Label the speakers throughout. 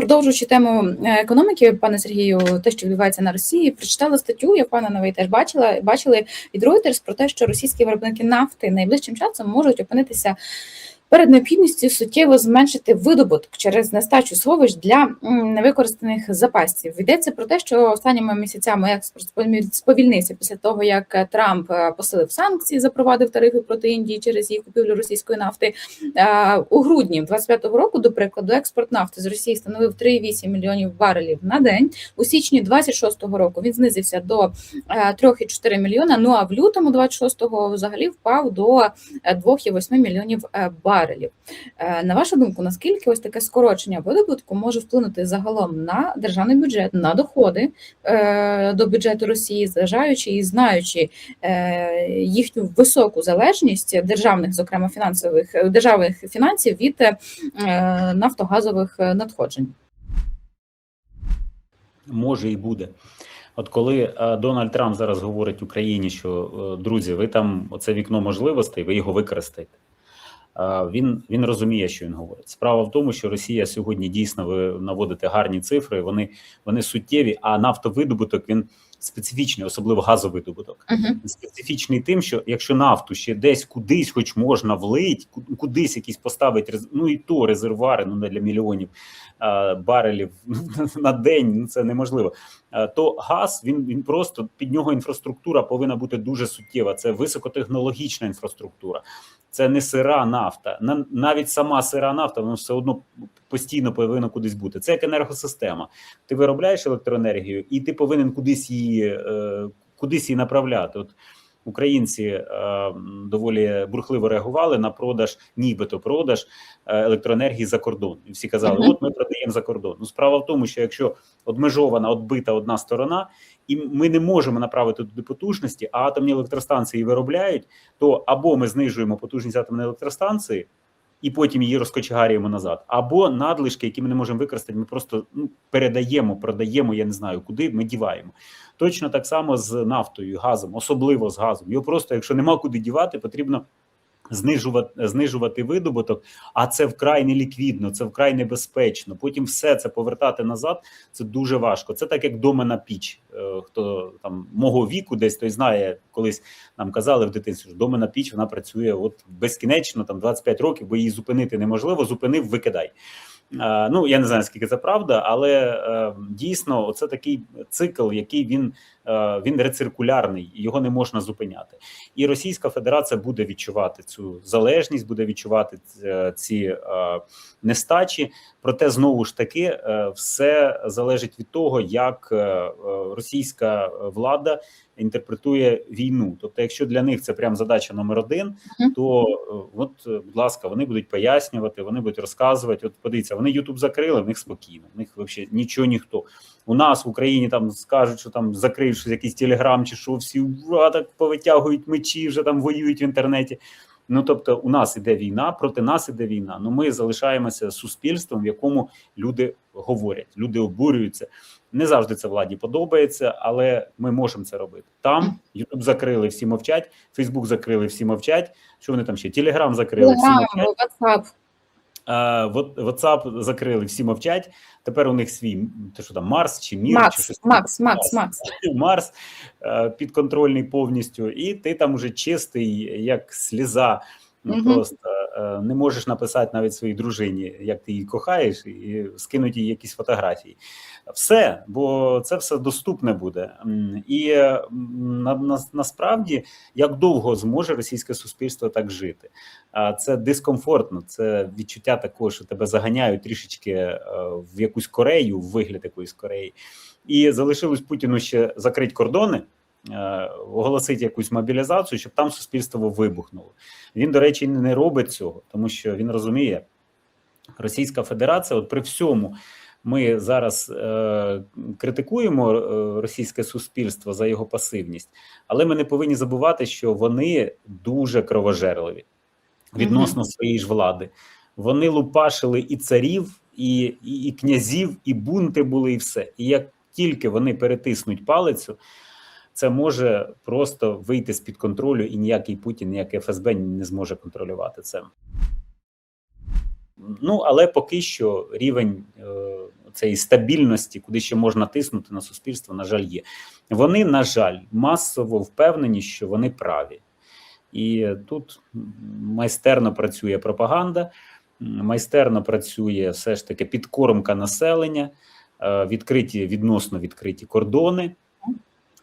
Speaker 1: продовжуючи тему е, економіки, пане Сергію, те, що відбувається на Росії, прочитала статтю. Я пана ви теж бачила бачили від Reuters про те, що російські виробники нафти найближчим часом можуть опинитися. Перед необхідністю суттєво зменшити видобуток через нестачу сховищ для невикористаних запасів. Йдеться про те, що останніми місяцями експорт сповільнився після того, як е, Трамп е, посилив санкції, запровадив тарифи проти Індії через її купівлю російської нафти. Е, У грудні 25-го року, до прикладу, експорт нафти з Росії становив 3,8 мільйонів барелів на день. У січні 26-го року він знизився до е, 3,4 мільйона. Ну а в лютому 26-го взагалі впав до е, 2,8 мільйонів е, барелів. Е, На вашу думку, наскільки ось таке скорочення видобутку може вплинути загалом на державний бюджет, на доходи е, до бюджету Росії, зважаючи і знаючи е, їхню високу залежність державних, зокрема фінансових державних фінансів від нафтогазових надходжень?
Speaker 2: може і буде. От коли Дональд Трамп зараз говорить Україні, що друзі, ви там оце вікно можливостей, ви його використаєте. Е, Він він розуміє, що він говорить. Справа в тому, що Росія сьогодні дійсно ви наводите гарні цифри, вони вони суттєві, а нафтовидобуток він специфічний, особливо газовидобуток.
Speaker 1: Угу.
Speaker 2: Специфічний тим, що якщо нафту ще десь кудись, хоч можна влить, ку- кудись якісь поставить ну і то резервуари, ну не для мільйонів е, барелів на день, ну це неможливо. Е, то газ він, він просто під нього інфраструктура повинна бути дуже суттєва. Це високотехнологічна інфраструктура, це не сира нафта. На- Навіть сама сира нафта, воно все одно постійно повинна кудись бути. Це як енергосистема. Ти виробляєш електроенергію, і ти повинен кудись її, е, кудись її направляти. От українці е, доволі бурхливо реагували на продаж, нібито продаж е, електроенергії за кордон. І всі казали, от ми продаємо за кордон. Ну, справа в тому, що якщо обмежована, отбита одна сторона, і ми не можемо направити туди потужності, а атомні електростанції виробляють, то або ми знижуємо потужність атомної електростанції. І потім її розкочегарюємо назад, або надлишки, які ми не можемо використати, ми просто ну, передаємо, продаємо. Я не знаю куди. Ми діваємо. Точно так само з нафтою, газом, особливо з газом. Його просто, якщо нема куди дівати, потрібно знижувати, знижувати видобуток, а це вкрай неліквідно, це вкрай небезпечно. Потім все це повертати назад. Це дуже важко. Це так, як домена піч. Е, Хто там мого віку, десь той знає, колись нам казали в дитинстві, що домена піч вона працює от безкінечно, там 25 років, бо її зупинити неможливо. Зупинив, викидай. Е, Ну я не знаю скільки це правда, але е, дійсно це такий цикл, який він, він рециркулярний, його не можна зупиняти. І Російська Федерація буде відчувати цю залежність, буде відчувати е, ці е, нестачі. Проте знову ж таки е, все залежить від того, як е, е, російська влада інтерпретує війну. Тобто, якщо для них це прям задача номер один, то е, от, е, будь ласка, вони будуть пояснювати, вони будуть розказувати. От подивіться, вони Ютуб закрили, в них спокійно, в них взагалі нічого ніхто. У нас в Україні там скажуть, що там закриють щось, якийсь телеграм, чи що всі ура, так повитягують мечі, вже там воюють в інтернеті. Ну тобто, у нас іде війна, проти нас іде війна. Ну ми залишаємося суспільством, в якому люди говорять, люди обурюються. Не завжди це владі подобається, але ми можемо це робити. Там Ютуб закрили, всі мовчать, Фейсбук закрили, всі мовчать. Що вони там ще? Телеграм закрили, всі мовчать.
Speaker 1: WhatsApp.
Speaker 2: WhatsApp закрили, всі мовчать. Тепер у них свій те, що там Марс чи Мір, чи
Speaker 1: Макс,
Speaker 2: щось
Speaker 1: Макс, Макс, Макс.
Speaker 2: Марс е, підконтрольний повністю, і ти там уже чистий, як сліза. Ну
Speaker 1: Мгм.
Speaker 2: просто не можеш написати навіть своїй дружині, як ти її кохаєш, і скинути їй якісь фотографії. Все, бо це все доступне буде. І е, на, на, насправді, як довго зможе російське суспільство так жити? А це дискомфортно, це відчуття такого, що тебе заганяють трішечки е, в якусь Корею, в вигляд якоїсь Кореї. І залишилось Путіну ще закрити кордони, е, оголосити якусь мобілізацію, щоб там суспільство вибухнуло. Він, до речі, не робить цього, тому що він розуміє, Російська Федерація, от при всьому. Ми зараз е, критикуємо е, російське суспільство за його пасивність, але ми не повинні забувати, що вони дуже кровожерливі відносно своєї ж влади. Вони лупашили і царів, і, і, і князів, і бунти були, і все. І як тільки вони перетиснуть палицю, це може просто вийти з під контролю, і ніякий Путін, ніяке ФСБ не зможе контролювати це. Ну але поки що рівень е, цієї стабільності, куди ще можна тиснути на суспільство, на жаль, є. Вони, на жаль, масово впевнені, що вони праві. І тут майстерно працює пропаганда, майстерно працює все ж таки підкормка населення, е, відкриті відносно відкриті кордони.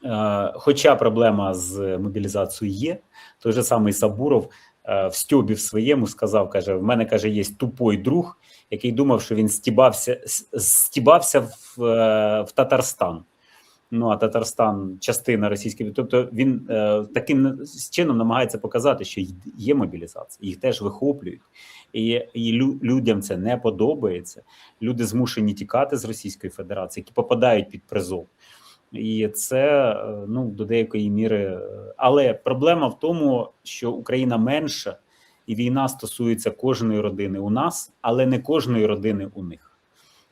Speaker 2: Е, Хоча проблема з мобілізацією є, той же самий Сабуров е, в стьобі в своєму сказав: каже: в мене каже, є тупой друг, який думав, що він стібався, стібався в, е, в Татарстан. Ну а Татарстан частина російської, тобто він таким чином намагається показати, що є мобілізація, їх теж вихоплюють, і, і лю- людям це не подобається. Люди змушені тікати з Російської Федерації, які попадають під призов. І це е, ну до деякої міри. е, Але проблема в тому, що Україна менша, і війна стосується кожної родини у нас, але не кожної родини у них.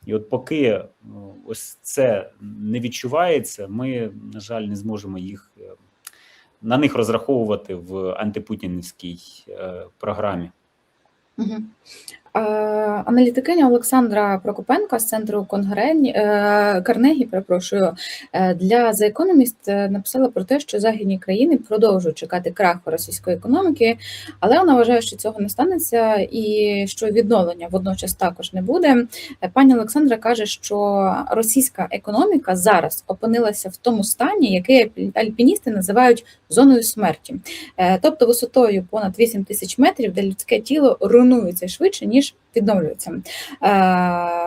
Speaker 2: І от поки ну, ось це не відчувається, ми, на жаль, не зможемо їх е, на них розраховувати в антипутінівській е, програмі.
Speaker 1: Аналітикиня Олександра Прокопенка з центру Конгрені е, Карнегі, перепрошую, е, для The Economist е, написала про те, що західні країни продовжують чекати краху російської економіки, але вона вважає, що цього не станеться, і що відновлення водночас також не буде. Е, Пані Олександра каже, що російська економіка зараз опинилася в тому стані, який альпіністи називають зоною смерті, Е, тобто висотою понад 8 тисяч метрів, де людське тіло руйнується швидше ніж відновлюється. Е,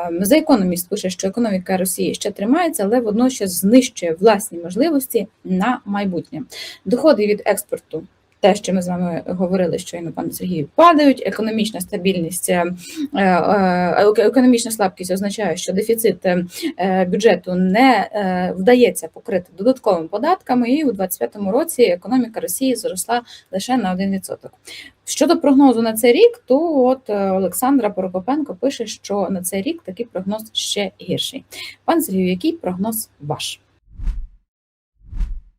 Speaker 1: The Economist пише, що економіка Росії ще тримається, але водночас знищує власні можливості на майбутнє. Доходи від експорту. Те, що ми з вами говорили, щойно пане Сергію, падають. Економічна стабільність, е, е, е, економічна слабкість означає, що дефіцит бюджету не вдається покрити додатковими податками, і у 2025 році економіка Росії зросла лише на 1%. Щодо прогнозу на цей рік, то от Олександра Прокопенко пише, що на цей рік такий прогноз ще гірший. Пан Сергію, який прогноз ваш?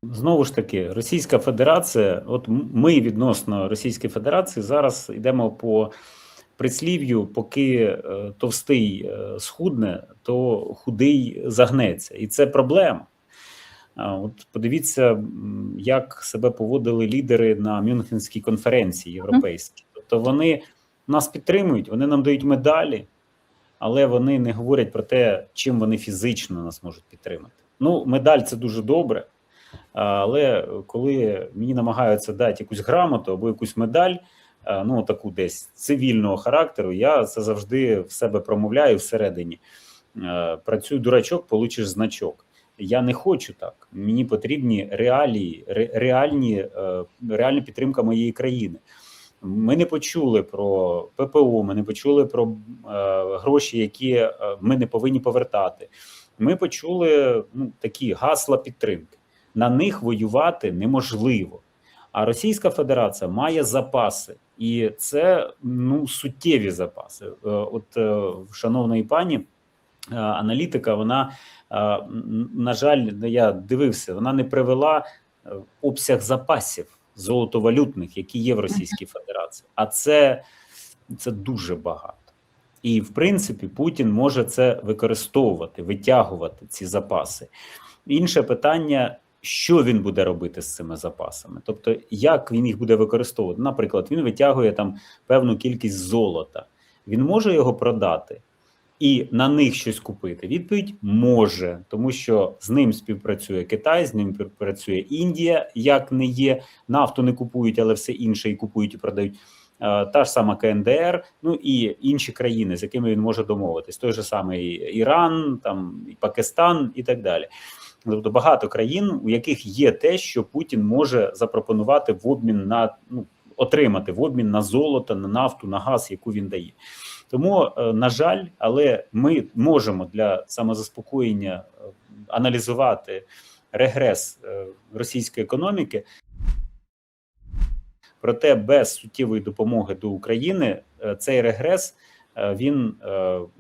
Speaker 2: Знову ж таки, Російська Федерація, от ми відносно Російської Федерації зараз йдемо по прислів'ю, поки е, товстий е, схудне, то худий загнеться. І це проблема. От подивіться, як себе поводили лідери на Мюнхенській конференції європейській. Тобто вони нас підтримують, вони нам дають медалі, але вони не говорять про те, чим вони фізично нас можуть підтримати. Ну, медаль це дуже добре. Але коли мені намагаються дати якусь грамоту або якусь медаль, ну таку десь цивільного характеру, я це завжди в себе промовляю всередині. Працюй дурачок, получиш значок. Я не хочу так. Мені потрібні реалії, реальні, е, реальна підтримка моєї країни. Ми не почули про ППО, ми не почули про е, гроші, які е, ми не повинні повертати. Ми почули ну, такі гасла підтримки. На них воювати неможливо. А Російська Федерація має запаси, і це ну суттєві запаси. Е, От е, шановної пані е, аналітика, вона на жаль, я дивився, вона не привела обсяг запасів золотовалютних, які є в Російській Федерації. А це, це дуже багато. І в принципі Путін може це використовувати, витягувати ці запаси. Інше питання. Що він буде робити з цими запасами? Тобто, як він їх буде використовувати? Наприклад, він витягує там певну кількість золота, він може його продати і на них щось купити. Відповідь може, тому що з ним співпрацює Китай, з ним співпрацює Індія, як не є, нафту не купують, але все інше і купують і продають. Е, Та ж сама КНДР, ну і інші країни, з якими він може домовитись, той же самий Іран, там і Пакистан і так далі. Тобто багато країн, у яких є те, що Путін може запропонувати в обмін на ну отримати в обмін на золото, на нафту, на газ, яку він дає. Тому, е, на жаль, але ми можемо для самозаспокоєння е, аналізувати регрес е, російської економіки. Проте без суттєвої допомоги до України цей регрес він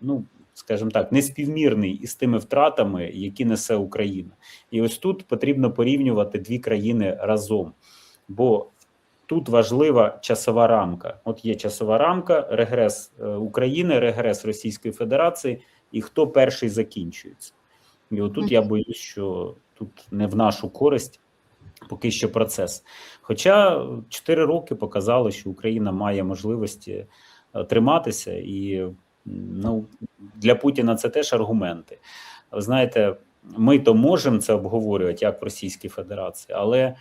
Speaker 2: ну скажімо так, неспівмірний із тими втратами, які несе Україна. І ось тут потрібно порівнювати дві країни разом, бо тут важлива часова рамка. От є часова рамка, регрес е, України, регрес Російської Федерації. і хто перший закінчується. І отут я боюсь, що тут не в нашу користь поки що процес. Хоча 4 роки показало, що Україна має можливості е, триматися, і ну, для Путіна це теж аргументи. Ви знаєте, ми то можемо це обговорювати як в Російській Федерації, але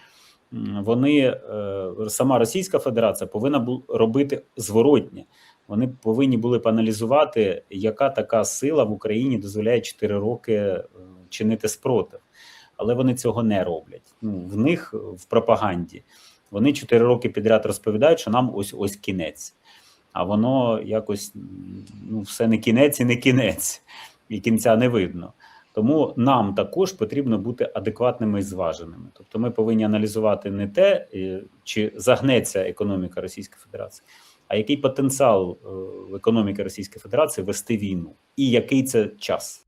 Speaker 2: вони е, сама Російська Федерація повинна робити зворотнє. Вони повинні були б аналізувати, яка така сила в Україні дозволяє 4 роки е, чинити спротив. Але вони цього не роблять. Ну, в них в пропаганді вони 4 роки підряд розповідають, що нам ось ось кінець. А воно якось ну, все не кінець і не кінець, і кінця не видно. Тому нам також потрібно бути адекватними і зваженими. Тобто ми повинні аналізувати не те, е, чи загнеться економіка Російської Федерації, а який потенціал е, в економіки Російської Федерації вести війну, і який це час.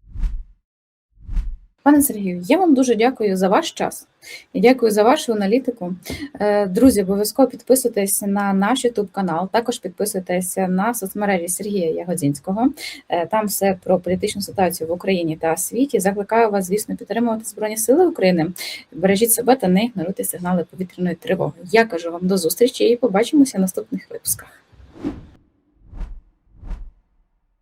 Speaker 1: Пане Сергію, я вам дуже дякую за ваш час і дякую за вашу аналітику. Е, Друзі, обов'язково підписуйтесь на наш YouTube канал. Також підписуйтесь на соцмережі Сергія Ягодзінського. Е, Там все про політичну ситуацію в Україні та світі. Закликаю вас, звісно, підтримувати Збройні Сили України. Бережіть себе та не ігноруйте сигнали повітряної тривоги. Я кажу вам до зустрічі і побачимося в наступних випусках.